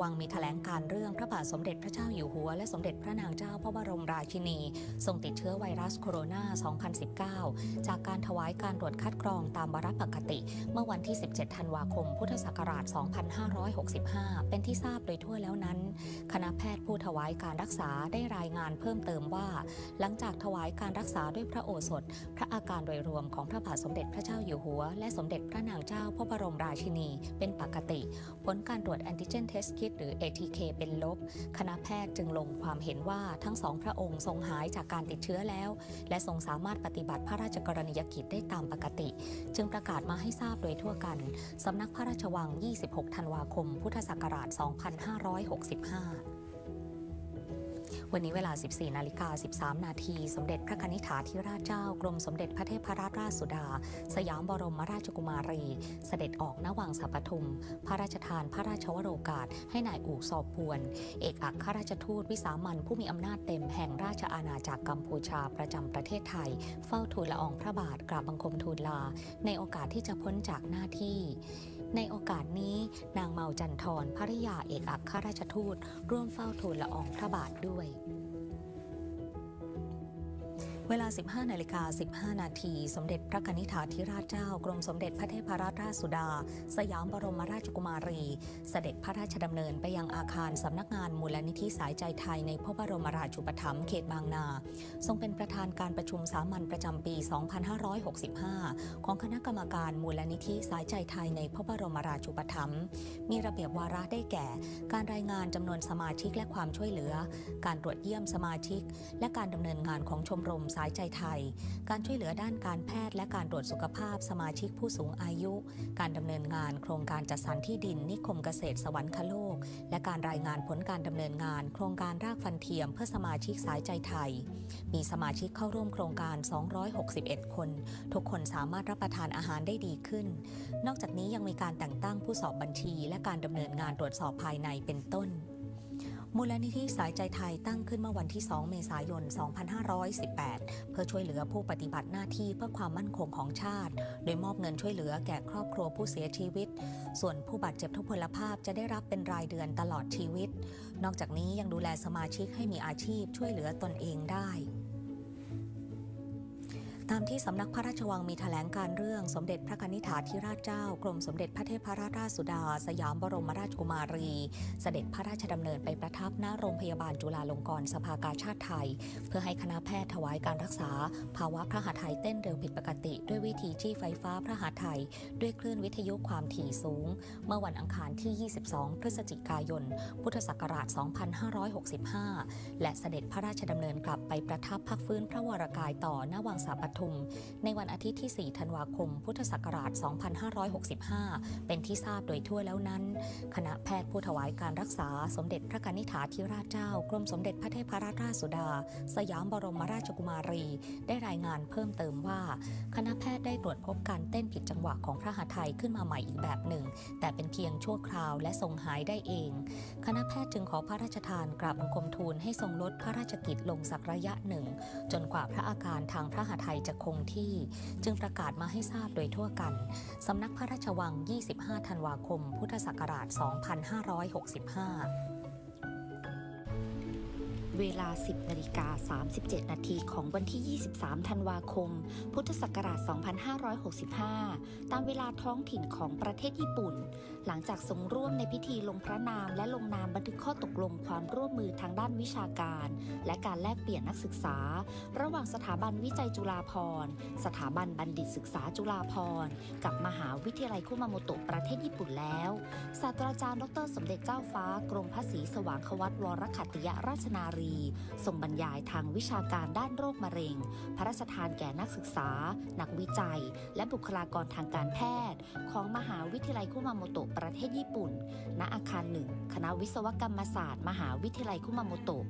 วังมีแถลงการเรื่องพระบาทสมเด็จพระเจ้าอยู่หัว และสมเด็จพระนางเจ้าพระบรมราชินี ทรงติดเชื้อไวรัสโคโรนา 2019 จากการถวายการตรวจคัดกรองตามวาระปกติ เมื่อวันที่ 17 ธันวาคม พุทธศักราช 2565 เป็นที่ทราบโดยทั่วแล้วนั้น คณะแพทย์ผู้ถวายการรักษาได้รายงานเพิ่มเติมว่า หลังจากถวายการรักษาด้วยพระโอษฐ์พระอาการโดยรวมของพระบาทสมเด็จพระเจ้าอยู่หัว และสมเด็จพระนางเจ้าพระบรมราชินี เป็นปกติ ผลการตรวจแอนติเจนเทสคิดหรือ ATK เป็นลบ คณะแพทย์จึงลงความเห็นว่าทั้งสองพระองค์ทรงหายจากการติดเชื้อแล้ว และทรงสามารถปฏิบัติพระราชกรณียกิจได้ตามปกติ จึงประกาศมาให้ทราบโดยทั่วกัน สำนักพระราชวัง 26 ธันวาคม พุทธศักราช 2565 วันนี้เวลา 14 นาฬิกา 13 นาที สมเด็จพระนิธิถาธิราชเจ้า กรมสมเด็จพระเทพรัตนราชสุดา สยามบรมราชกุมารี เสด็จออกณวังสัปทุม พระราชทานพระราชวโรกาส ให้นายอู่สอบพวน เอกอัครราชทูตวิสามันผู้มีอำนาจเต็มแห่งราชอาณาจักรกัมพูชาประจำประเทศไทย เฝ้าทูลละอองพระบาทกราบบังคมทูลลา ในโอกาสที่จะพ้นจากหน้าที่ ในโอกาสนี้นางเมาจันทรภริยาเอกอัครราชทูต ร่วมเฝ้าทูลละอองพระบาทด้วย เวลา 15 นาฬิกา 15 นาที สมเด็จพระนิษฐาธิราชเจ้า กรมสมเด็จพระเทพรัตนราชสุดา สยามบรมราชกุมารี เสด็จพระราชดำเนินไปยังอาคารสำนักงานมูลนิธิสายใจไทยในพระบรมราชูปถัมภ์เขตบางนา ทรงเป็นประธานการประชุมสามัญประจำปี 2565 ของคณะกรรมการมูลนิธิสายใจไทยในพระบรมราชูปถัมภ์มีระเบียบวาระได้แก่ การรายงานจำนวนสมาชิกและความช่วยเหลือ การตรวจเยี่ยมสมาชิก และการดำเนินงานของชมรมสายใจไทย การช่วยเหลือด้านการแพทย์และการตรวจสุขภาพสมาชิกผู้สูงอายุ การดำเนินงานโครงการจัดสรรที่ดินนิคมเกษตรสวรรคโลก และการรายงานผลการดำเนินงาน โครงการรากฟันเทียมเพื่อสมาชิกสายใจไทย มีสมาชิกเข้าร่วมโครงการ 261 คน ทุกคนสามารถรับประทานอาหารได้ดีขึ้น นอกจากนี้ยังมีการแต่งตั้งผู้สอบบัญชี และการดำเนินงานตรวจสอบภายในเป็นต้น มูลนิธิสายใจไทยตั้งขึ้นเมื่อวันที่ 2 เมษายน 2518 เพื่อช่วยเหลือผู้ปฏิบัติหน้าที่เพื่อความมั่นคงของชาติ โดยมอบเงินช่วยเหลือแก่ครอบครัวผู้เสียชีวิต ส่วนผู้บาดเจ็บทุพพลภาพจะได้รับเป็นรายเดือนตลอดชีวิต นอกจากนี้ยังดูแลสมาชิกให้มีอาชีพช่วยเหลือตนเองได้ ตามที่สำนักพระราชวังมีแถลงการเรื่องสมเด็จพระนิษฐาธิราชเจ้ากรมสมเด็จพระเทพรัตนราชสุดา สยามบรมราชกุมารี เสด็จพระราชดำเนินไปประทับณโรงพยาบาลจุฬาลงกรณ์สภากาชาติไทย เพื่อให้คณะแพทย์ถวายการรักษา ภาวะพระหัตถ์ไทยเต้นเร็วผิดปกติ ด้วยวิธีจี้ไฟฟ้าพระหัตถ์ไทย ด้วยคลื่นวิทยุความถี่สูง เมื่อวันอังคารที่ 22 พฤศจิกายน พุทธศักราช 2565 และเสด็จพระราชดำเนินกลับไปประทับพักฟื้นพระวรากายต่อณวังสาปทุม ในวันอาทิตย์ที่ 4 ธันวาคม พุทธศักราช 2565 เป็นที่ทราบโดยทั่วแล้วนั้น คณะแพทย์ผู้ถวายการรักษาสมเด็จพระกนิษฐาธิราชเจ้ากรมสมเด็จพระเทพรัตนราชสุดา สยามบรมราชกุมารี ได้รายงานเพิ่มเติมว่า คณะแพทย์ได้ตรวจพบการเต้นผิดจังหวะของพระหัตถ์ไทยขึ้นมาใหม่อีกแบบหนึ่ง แต่เป็นเพียงชั่วคราวและทรงหายได้เอง คณะแพทย์จึงขอพระราชทานกราบบังคมทูลให้ทรงลดพระราชกิจลงสักระยะหนึ่ง จนกว่าพระอาการทางพระหัตถ์ไทยจะคงที่ จึงประกาศมาให้ทราบโดยทั่วกัน สำนักพระราชวัง 25 ธันวาคม พุทธศักราช 2565 เวลา 10นาฬิกา37 นาทีของวันที่ 23 ธันวาคม พุทธศักราช 2565 ตามเวลาท้องถิ่นของประเทศญี่ปุ่น หลังจากทรงร่วมในพิธีลงพระนามและลงนามบันทึกข้อตกลงความร่วมมือทางด้านวิชาการ และการแลกเปลี่ยนนักศึกษา ระหว่างสถาบันวิจัยจุฬาภรณ์ สถาบันบัณฑิตศึกษาจุฬาภรณ์ กับมหาวิทยาลัยคุมาโมโตะประเทศญี่ปุ่นแล้วศาสตราจารย์ดร สมเด็จเจ้าฟ้ากรมพระศรีสว่างควัตวรขัตติยราชนารีทรงบรรยายทางวิชาการด้านโรคมะเร็ง พระราชทานแก่นักศึกษา นักวิจัย และบุคลากรทางการแพทย์ ของมหาวิทยาลัยคุมาโมโตะประเทศญี่ปุ่น ณอาคารหนึ่งคณะวิศวกรรมศาสตร์ มหาวิทยาลัยคุมาโมโตะ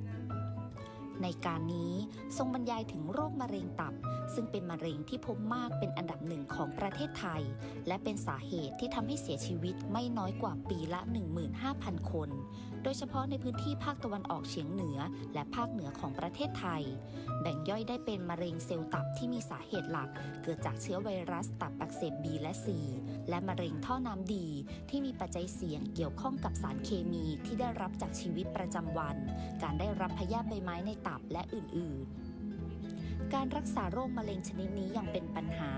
ในการนี้ทรงบรรยายถึงโรคมะเร็งตับ ซึ่งเป็นมะเร็งที่พบมากเป็นอันดับหนึ่งของประเทศไทย และเป็นสาเหตุที่ทำให้เสียชีวิตไม่น้อยกว่าปีละ 15,000 คน โดยเฉพาะในพื้นที่ภาคตะวันออกเฉียงเหนือ และภาคเหนือของประเทศไทย แบ่งย่อยได้เป็นมะเร็งเซลล์ตับที่มีสาเหตุหลัก เกิดจากเชื้อไวรัสตับอักเสบ B และ C และมะเร็งท่อน้ำดี ที่มีปัจจัยเสี่ยงเกี่ยวข้องกับสารเคมีที่ได้รับจากชีวิตประจำวัน การได้รับพยาธิใบไม้ในตับและอื่นๆ การรักษาโรคมะเร็งชนิดนี้ยังเป็นปัญหา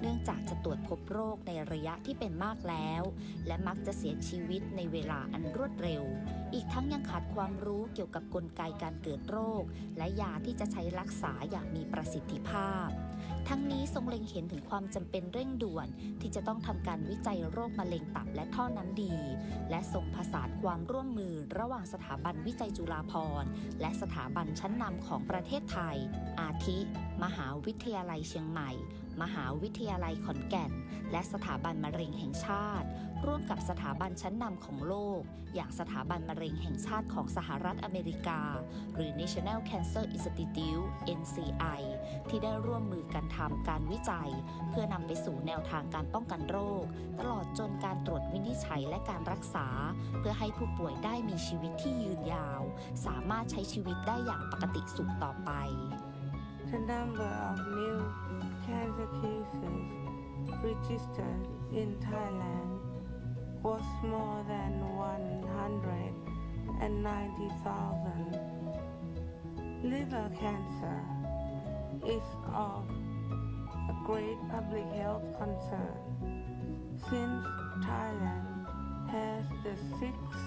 เนื่องจากจะตรวจพบโรคในระยะที่เป็นมากแล้ว และมักจะเสียชีวิตในเวลาอันรวดเร็ว อีกทั้งยังขาดความรู้เกี่ยวกับกลไกการเกิดโรค และยาที่จะใช้รักษาอย่างมีประสิทธิภาพ ทั้งนี้ทรงเล็งเห็นถึงความจำเป็นเร่งด่วน ที่จะต้องทำการวิจัยโรคมะเร็งตับและท่อน้ำดี และทรงผสานความร่วมมือระหว่างสถาบันวิจัยจุฬาภรณ์และสถาบันชั้นนำของประเทศไทย อาทิมหาวิทยาลัยเชียงใหม่ มหาวิทยาลัยขอนแก่น และสถาบันมะเร็งแห่งชาติ ร่วมกับสถาบันชั้นนำของโลก อย่างสถาบันมะเร็งแห่งชาติของสหรัฐอเมริกา หรือ National Cancer Institute NCI ที่ได้ร่วมมือกันทำการวิจัย เพื่อนำไปสู่แนวทางการป้องกันโรค ตลอดจนการตรวจวินิจฉัยและการรักษา เพื่อให้ผู้ป่วยได้มีชีวิตที่ยืนยาว สามารถใช้ชีวิตได้อย่างปกติสุขต่อไป The number of new cancer cases registered in Thailand was more than 190,000. Liver cancer is of a great public health concern since Thailand has the sixth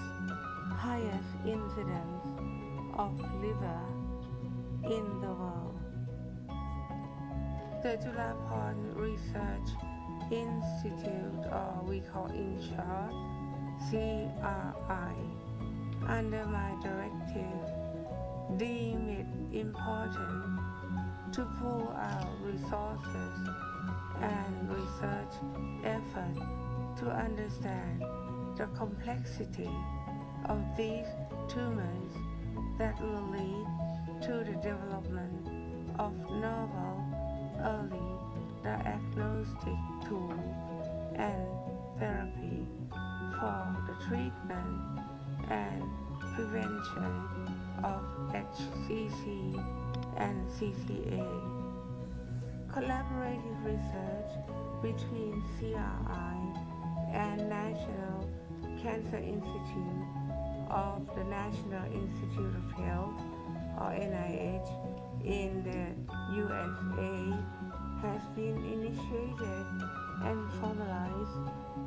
highest incidence of liver in the world. The Julapon Research Institute, or we call in short CRI, under my directive, deem it important to pool our resources and research effort to understand the complexity of these tumors that will lead to the development of novel early diagnostic tool and therapy for the treatment and prevention of HCC and CCA. Collaborative research between CRI and National Cancer Institute of the National Institute of Health or NIH in the USA has been initiated and formalized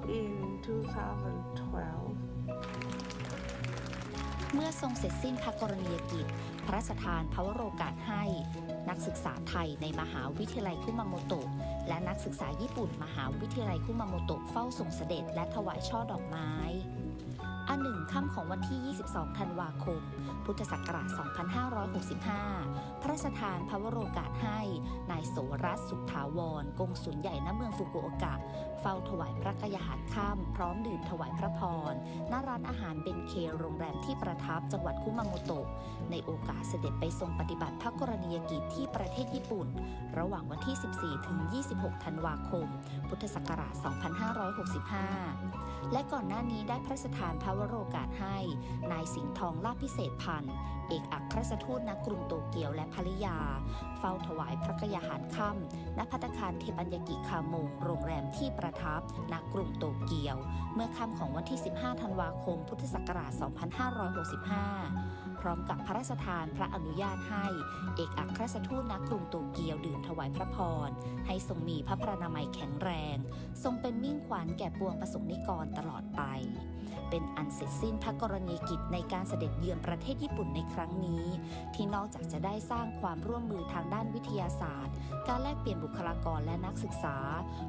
in 2012. เมื่อทรงเสร็จสิ้นพระกรณียกิจ พระราชทานพระวโรกาสให้ นักศึกษาไทยในมหาวิทยาลัยคุมาโมโตะและนักศึกษาญี่ปุ่น มหาวิทยาลัยคุมาโมโตะเฝ้าส่งเสด็จและถวายช่อดอกไม้ อันหนึ่งค่ำของวันที่ 22 ธันวาคม พุทธศักราช 2565 พระราชทานพระวโรกาสให้ นายโสรัตสุขถาวร กงสุลใหญ่ณเมืองฟุกุโอกะ เฝ้าถวายพระกยาหารค่ำพร้อมดื่มถวายพระพร ณ ร้านอาหารเบนเคโรงแรมที่ประทับจังหวัดคุมาโมโตะ ในโอกาสเสด็จไปทรงปฏิบัติพระกรณียกิจที่ประเทศญี่ปุ่น ระหว่างวันที่ 14 ถึง 26 ธันวาคม พุทธศักราช 2565 และก่อนหน้านี้ได้พระราชทานพระวโรกาสให้ นายสิงห์ทองลาภพิเศษพันธ์เอกอัครราชทูตณกรุงโตเกียวและภริยา เฝ้าถวายพระกยาหารค่ำณพัตตาคารเทปัญญกิคามงโรงแรมที่ประทับณกรุงโตเกียว เมื่อค่ำของวันที่ 15 ธันวาคม พุทธศักราช 2565 พร้อมกับพระราชทานพระอนุญาตให้ เอกอัครราชทูตณกรุงโตเกียวดื่มถวายพระพร ให้ทรงมีพระพรานามัยแข็งแรง ทรงเป็นมิ่งขวัญแก่ปวงประสงนิกรตลอดไป เป็นอันเสร็จสิ้นพระกรณียกิจในการเสด็จเยือนประเทศญี่ปุ่นในครั้งนี้ ที่นอกจากจะได้สร้างความร่วมมือทางด้านวิทยาศาสตร์ การแลกเปลี่ยนบุคลากรและนักศึกษา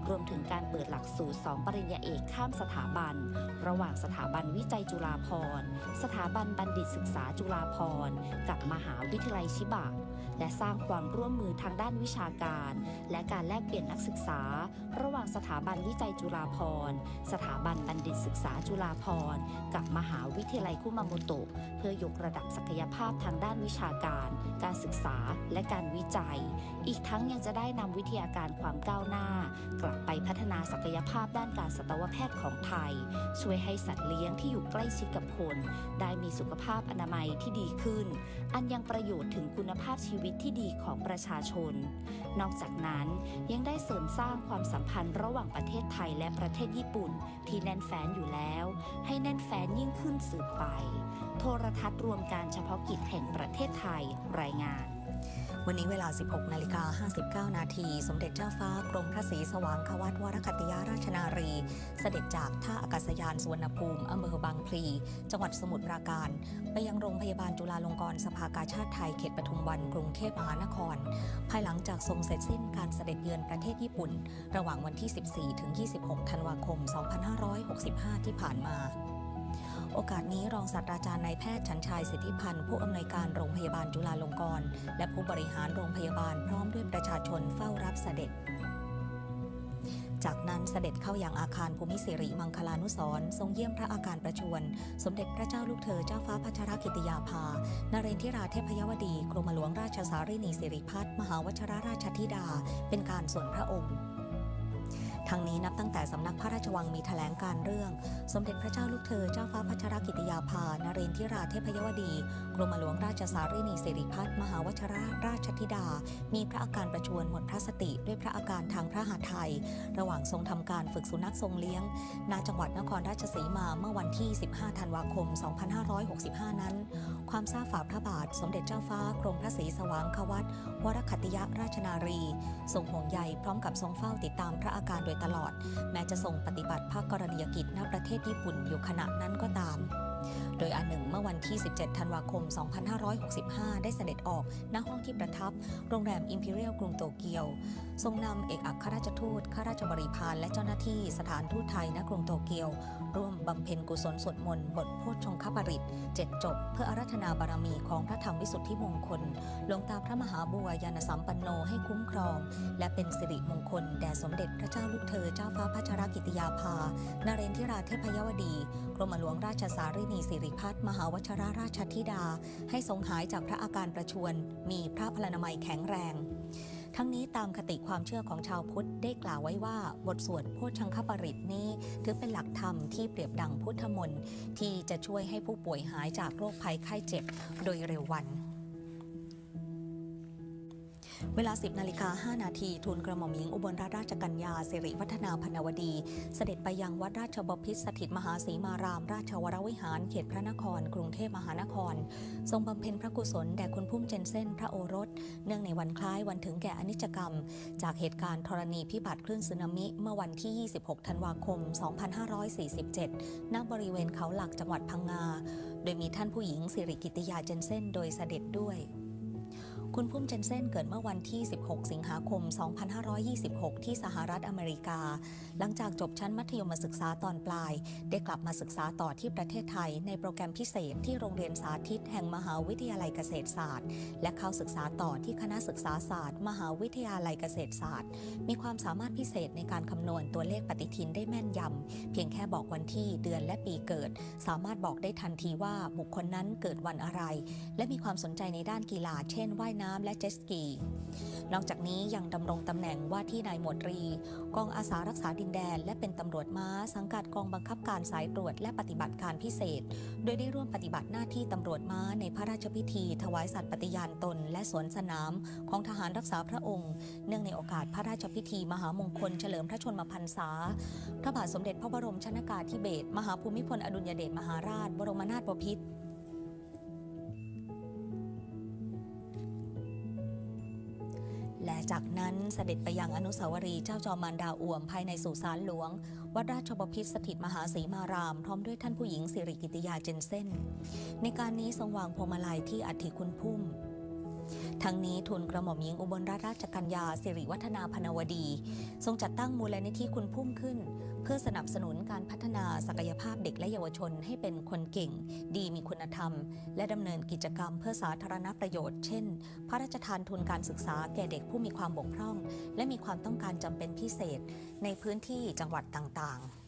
รวมถึงการเปิดหลักสูตร2ปริญญาเอกข้ามสถาบัน ระหว่างสถาบันวิจัยจุฬาภรณ์ สถาบันบัณฑิตศึกษาจุฬาพร กับมหาวิทยาลัยชิบะ และสร้างความร่วมมือทางด้านวิชาการ และการแลกเปลี่ยนนักศึกษา ระหว่างสถาบันวิจัยจุฬาภรณ์ สถาบันบัณฑิตศึกษาจุฬาภรณ์ กับมหาวิทยาลัยคุมาโมโตะเพื่อยกระดับศักยภาพทางด้านวิชาการ การศึกษาและการวิจัย อีกทั้งยังจะได้นำวิทยาการความก้าวหน้า กลับไปพัฒนาศักยภาพด้านการสัตวแพทย์ของไทย ช่วยให้สัตว์เลี้ยงที่อยู่ใกล้ชิดกับคน ได้มีสุขภาพอนามัยที่ดีขึ้น อันยังประโยชน์ถึงคุณภาพชีวิตที่ดีของประชาชน นอกจากนั้นยังได้เสริมสร้างความสัมพันธ์ระหว่างประเทศไทยและประเทศญี่ปุ่น ที่แน่นแฟ้นอยู่แล้ว ให้แน่นแฟ้นยิ่งขึ้นสืบไป โทรทัศน์รวมการเฉพาะกิจแห่งประเทศไทยรายงาน วันนี้เวลา 16 นาฬิกา 59 นาที สมเด็จเจ้าฟ้ากรมพระศรีสว่างควัตวรคตติยาราชนารี เสด็จจากท่าอากาศยานสุวรรณภูมิอำเภอบางพลี จังหวัดสมุทรปราการ ไปยังโรงพยาบาลจุฬาลงกรณ์สภากาชาติไทยเขตปทุมวันกรุงเทพมหานคร ภายหลังจากทรงเสร็จสิ้นการเสด็จเยือนประเทศญี่ปุ่น ระหว่างวันที่ 14 ถึง 26 ธันวาคม 2565 ที่ผ่านมา โอกาสนี้รองศาสตราจารย์นายแพทย์ชันชัยสิทธิพันธ์ผู้อำนวยการโรงพยาบาลจุฬาลงกรณ์และผู้บริหารโรงพยาบาลพร้อมด้วยประชาชนเฝ้ารับเสด็จ จากนั้นเสด็จเข้าอย่างอาคารภูมิสิริมังคลานุสรทรงเยี่ยมพระอาการประชวร สมเด็จพระเจ้าลูกเธอเจ้าฟ้าพัชรกิติยาภา นเรนทิราเทพยวดี กรมหลวงราชสารินีสิริพัฒน์มหาวชรราชธิดา เป็นการส่วนพระองค์ ทั้งนี้นับตั้งแต่สำนักพระราชวังมีแถลงการเรื่อง สมเด็จพระเจ้าลูกเธอเจ้าฟ้าพัชรกิติยาภา นเรนทิราเทพยวดี กรมหลวงราชสารินีสิริพัฒน์มหาวชรราชธิดา มีพระอาการประชวรหมดพระสติด้วยพระอาการทางพระหาไทย ระหว่างทรงทำการฝึกสุนัขทรงเลี้ยง ณ จังหวัดนครราชสีมาเมื่อวันที่ 15 ธันวาคม 2565 นั้น ความทราบฝ่าพระบาท สมเด็จเจ้าฟ้ากรมพระศรีสว่างควัตวรคัตติยราชนารีทรงห่วงใยพร้อมกับทรงเฝ้าติดตามพระอาการโดยตลอด แม้จะทรงปฏิบัติภาคกรณียกิจณประเทศญี่ปุ่นอยู่ขณะนั้นก็ตาม ดยอันหนึ่งเมื่อวันที่ 17 ธันวาคม 2565 ได้เสด็จออกณห้องที่ประทับ โรงแรม Imperial กรุงโตเกียว ทรงนำเอกอัครราชทูตข้าราชบริพารและเจ้าหน้าที่สถานทูตไทยณกรุงโตเกียว ร่วมบำเพ็ญกุศลสวดมนต์บทโพชฌงคปริตเจ็ดจบ เพื่ออารัธนาบารมีของพระธรรมวิสุทธิมงคลหลวงตาพระมหาบัวยานสัมปันโนให้คุ้มครอง และเป็นสิริมงคลแด่สมเด็จพระเจ้าลูกเธอเจ้าฟ้าพัชรกิติยาภา นเรนทิราเทพยวดี กรมหลวงราชสารินีสิริพัฒมหาวชราราชธิดา ให้ทรงหายจากพระอาการประชวน มีพระพลานามัยแข็งแรง ทั้งนี้ตามคติความเชื่อของชาวพุทธได้กล่าวไว้ว่า บทสวดโพชังคปริตนี้ ถือเป็นหลักธรรมที่เปรียบดังพุทธมนต์ที่จะช่วยให้ผู้ป่วยหายจากโรคภัยไข้เจ็บโดยเร็ววัน เวลา 10นาฬิกา5นาทีทูลกระหม่อมหญิงอุบลราชราชกัญญาสิริวัฒนาพนวดี เสด็จไปยังวัดราชบพิตรสถิตมหาศรีมาราม ราชวรวิหารเขตพระนคร กรุงเทพมหานคร ทรงบำเพ็ญพระกุศลแด่คุณพุ่มเจนเซ่นพระโอรส เนื่องในวันคล้ายวันถึงแก่อนิจกรรม จากเหตุการณ์ธรณีพิบัติคลื่นสึนามิเมื่อวันที่ 26 ธันวาคม 2547 ณ บริเวณเขาหลักจังหวัดพังงา โดยมีท่านผู้หญิงสิริกิติยาเจนเซ่นโดยเสด็จด้วย คุณพุ่มเจนเซนเกิดเมื่อวันที่ 16 สิงหาคม 2526 ที่สหรัฐอเมริกา หลังจากจบชั้นมัธยมศึกษาตอนปลาย ได้กลับมาศึกษาต่อที่ประเทศไทย ในโปรแกรมพิเศษที่โรงเรียนสาธิตแห่งมหาวิทยาลัยเกษตรศาสตร์ และเข้าศึกษาต่อที่คณะศึกษาศาสตร์ มหาวิทยาลัยเกษตรศาสตร์ มีความสามารถพิเศษในการคำนวณตัวเลขปฏิทินได้แม่นยำ เพียงแค่บอกวันที่เดือนและปีเกิด สามารถบอกได้ทันทีว่าบุคคลนั้นเกิดวันอะไร และมีความสนใจในด้านกีฬา เช่นว่ายน้ำและเจ็ตสกี นอกจากนี้ยังดำรงตำแหน่งว่าที่นายหมวดรี กองอาสารักษาดินแดน และเป็นตำรวจม้า สังกัดกองบังคับการสายตรวจและปฏิบัติการพิเศษ โดยได้ร่วมปฏิบัติหน้าที่ตำรวจม้าในพระราชพิธี ถวายสัตย์ปฏิญาณตน และสวนสนามของทหารรักษาพระองค์ เนื่องในโอกาสพระราชพิธี มหามงคล เฉลิมพระชนมพรรษา พระบาทสมเด็จพระบรมชนากาธิเบศรมหาภูมิพลอดุลยเดชมหาราช บรมนาถบพิตร จากนั้นเสด็จไปยังอนุสาวรีย์เจ้าจอมมารดาอ่วมภายในสุสานหลวง วัดราชบพิษสถิตมหาศรีมาราม พร้อมด้วยท่านผู้หญิงสิริกิติยาเจนเซนในการนี้ทรงวางพวงมาลัยที่อัฐิคุณพุ่ม ทั้งนี้ทุนกระหม่อมหญิงอุบลราชราชกัญญาสิริวัฒนาพนวดี ทรงจัดตั้งมูลนิธิคุณพุ่มขึ้น เพื่อสนับสนุนการพัฒนาศักยภาพเด็กและเยาวชนให้เป็นคนเก่ง ดีมีคุณธรรม และดำเนินกิจกรรมเพื่อสาธารณประโยชน์ เช่น พระราชทานทุนการศึกษาแก่เด็กผู้มีความบกพร่อง และมีความต้องการจำเป็นพิเศษ ในพื้นที่จังหวัดต่างๆ